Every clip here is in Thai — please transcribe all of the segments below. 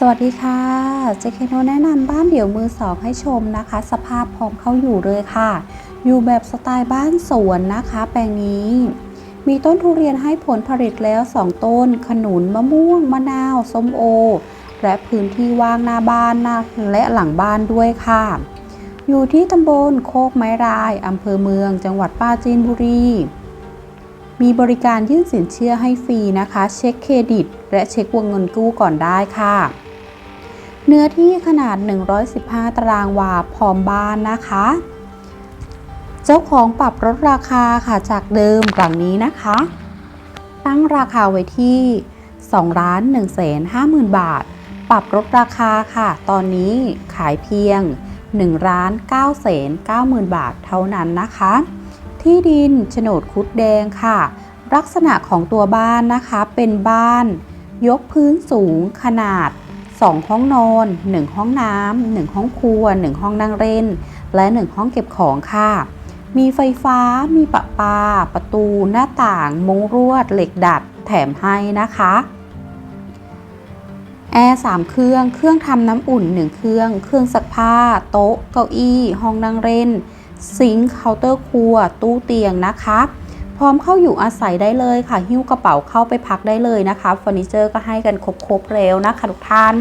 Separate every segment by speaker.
Speaker 1: สวัสดีค่ะ เจคโนแนะนำบ้านเดี่ยวมือสองให้ชมนะคะ สภาพพร้อมเข้าอยู่เลยค่ะ อยู่แบบสไตล์บ้านสวนนะคะ แปลงนี้ มีต้นทุเรียนให้ผลผลิตแล้ว 2 ต้น ขนุนมะม่วง มะนาว ส้มโอ และพื้นที่ว่างหน้าบ้านหน้าและหลังบ้านด้วยค่ะ อยู่ที่ตำบลโคกไม้รายอำเภอเมือง จังหวัดปราจีนบุรีมีบริการยื่นสินเชื่อให้ฟรีนะคะ เช็คเครดิต และเช็ควงเงินกู้ก่อนได้ค่ะ เนื้อที่ขนาด 115 ตารางวาพร้อมบ้านนะคะ เจ้าของปรับลดราคาค่ะจากเดิมหลังนี้นะคะ ตั้งราคาไว้ที่2ล้าน1แสน50,000 บาท ปรับลดราคาค่ะ ตอนนี้ขายเพียง1ล้าน9แสน90,000 บาทเท่านั้นนะคะ ที่ดินโฉนดคุดแดงค่ะ ลักษณะของตัวบ้านนะคะเป็นบ้าน ยกพื้นสูงขนาด 2 ห้องนอน 1 ห้องน้ำ1ห้องครัว 1 ห้องนั่งเล่น และ 1 ห้องเก็บของค่ะ มีไฟฟ้า มีประปา ประตู หน้าต่าง มุ้งรวด เหล็กดัด แถมให้นะคะ แอร์ 3 เครื่อง เครื่องทำน้ำอุ่น 1 เครื่อง เครื่องซักผ้า โต๊ะ เก้าอี้ ห้องนั่งเล่น ซิงค์ เคาน์เตอร์ครัว ตู้เตียงนะคะ พร้อมเข้าอยู่อาศัยได้เลยค่ะ หิ้วกระเป๋าเข้าไปพักได้เลยนะคะเฟอร์นิเจอร์ก็ให้กันครบๆแล้วนะคะทุกท่าน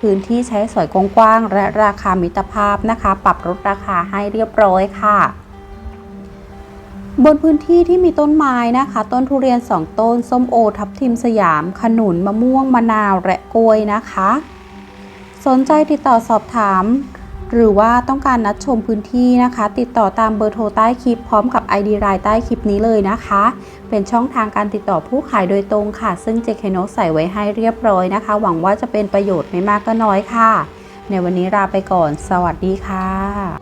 Speaker 1: พื้นที่ใช้สอยกว้างๆและราคามิตรภาพนะคะ ปรับลดราคาให้เรียบร้อยค่ะบนพื้นที่ที่มีต้นไม้นะคะ ต้นทุเรียน 2 ต้น ส้มโอ ทับทิมสยาม ขนุน มะม่วง มะนาว และกล้วยนะคะ สนใจติดต่อสอบถาม หรือว่าต้องการนัดชมพื้นที่นะคะ ติดต่อตามเบอร์โทรใต้คลิปพร้อมกับ ID รายใต้คลิปนี้เลยนะคะ เป็นช่องทางการติดต่อผู้ขายโดยตรงค่ะ ซึ่งเจคโนใส่ไว้ให้เรียบร้อยนะคะ หวังว่าจะเป็นประโยชน์ไม่มากก็น้อยค่ะ ในวันนี้ลาไปก่อน สวัสดีค่ะ